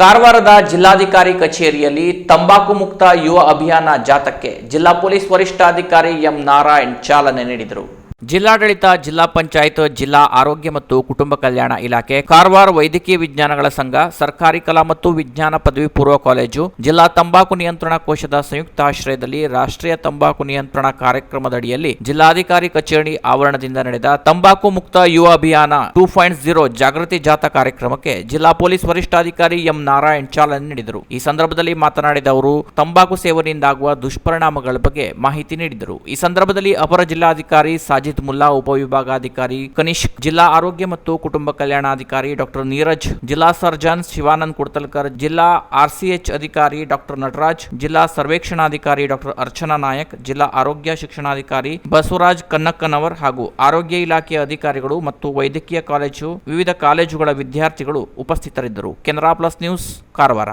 ಕಾರವಾರದ ಜಿಲ್ಲಾಧಿಕಾರಿ ಕಚೇರಿಯಲ್ಲಿ ತಂಬಾಕು ಮುಕ್ತ ಯುವ ಅಭಿಯಾನ ಜಾಥಾಕ್ಕೆ ಜಿಲ್ಲಾ ಪೊಲೀಸ್ ವರಿಷ್ಠಾಧಿಕಾರಿ ಎಂ ನಾರಾಯಣ್ ಚಾಲನೆ ನೀಡಿದರು. ಜಿಲ್ಲಾಡಳಿತ, ಜಿಲ್ಲಾ ಪಂಚಾಯತ್, ಜಿಲ್ಲಾ ಆರೋಗ್ಯ ಮತ್ತು ಕುಟುಂಬ ಕಲ್ಯಾಣ ಇಲಾಖೆ, ಕಾರವಾರ ವೈದ್ಯಕೀಯ ವಿಜ್ಞಾನಗಳ ಸಂಘ, ಸರ್ಕಾರಿ ಕಲಾ ಮತ್ತು ವಿಜ್ಞಾನ ಪದವಿ ಪೂರ್ವ ಕಾಲೇಜು, ಜಿಲ್ಲಾ ತಂಬಾಕು ನಿಯಂತ್ರಣ ಕೋಶದ ಸಂಯುಕ್ತ ಆಶ್ರಯದಲ್ಲಿ ರಾಷ್ಟ್ರೀಯ ತಂಬಾಕು ನಿಯಂತ್ರಣ ಕಾರ್ಯಕ್ರಮದಡಿಯಲ್ಲಿ ಜಿಲ್ಲಾಧಿಕಾರಿ ಕಚೇರಿ ಆವರಣದಿಂದ ನಡೆದ ತಂಬಾಕು ಮುಕ್ತ ಯುವ ಅಭಿಯಾನ ಟೂ ಪಾಯಿಂಟ್ ಜೀರೋ ಜಾಗೃತಿ ಜಾಥಾ ಕಾರ್ಯಕ್ರಮಕ್ಕೆ ಜಿಲ್ಲಾ ಪೊಲೀಸ್ ವರಿಷ್ಠಾಧಿಕಾರಿ ಎಂ ನಾರಾಯಣ್ ಚಾಲನೆ ನೀಡಿದರು. ಈ ಸಂದರ್ಭದಲ್ಲಿ ಮಾತನಾಡಿದ ಅವರು, ತಂಬಾಕು ಸೇವನೆಯಿಂದಾಗುವ ದುಷ್ಪರಿಣಾಮಗಳ ಬಗ್ಗೆ ಮಾಹಿತಿ ನೀಡಿದರು. ಈ ಸಂದರ್ಭದಲ್ಲಿ ಅಪರ ಜಿಲ್ಲಾಧಿಕಾರಿ ಸಾಜಿದ್ ಮುಲ್ಲಾ ಉಪವಿಭಾಗಾಧಿಕಾರಿ ಕನಿಷ್ಕ್ ಜಿಲ್ಲಾ ಆರೋಗ್ಯ ಮತ್ತು ಕುಟುಂಬ ಕಲ್ಯಾಣಾಧಿಕಾರಿ ಡಾಕ್ಟರ್ ನೀರಜ್, ಜಿಲ್ಲಾ ಸರ್ಜನ್ ಶಿವಾನಂದ್ ಕುಡ್ತಲ್ಕರ್, ಜಿಲ್ಲಾ ಆರ್ಸಿಎಚ್ ಅಧಿಕಾರಿ ಡಾಕ್ಟರ್ ನಟರಾಜ್, ಜಿಲ್ಲಾ ಸರ್ವೇಕ್ಷಣಾಧಿಕಾರಿ ಡಾಕ್ಟರ್ ಅರ್ಚನಾ ನಾಯಕ್, ಜಿಲ್ಲಾ ಆರೋಗ್ಯ ಶಿಕ್ಷಣಾಧಿಕಾರಿ ಬಸವರಾಜ್ ಕನ್ನಕ್ಕನವರ್ ಹಾಗೂ ಆರೋಗ್ಯ ಇಲಾಖೆಯ ಅಧಿಕಾರಿಗಳು ಮತ್ತು ವೈದ್ಯಕೀಯ ಕಾಲೇಜು, ವಿವಿಧ ಕಾಲೇಜುಗಳ ವಿದ್ಯಾರ್ಥಿಗಳು ಉಪಸ್ಥಿತರಿದ್ದರು. Canara plus news, Karwar.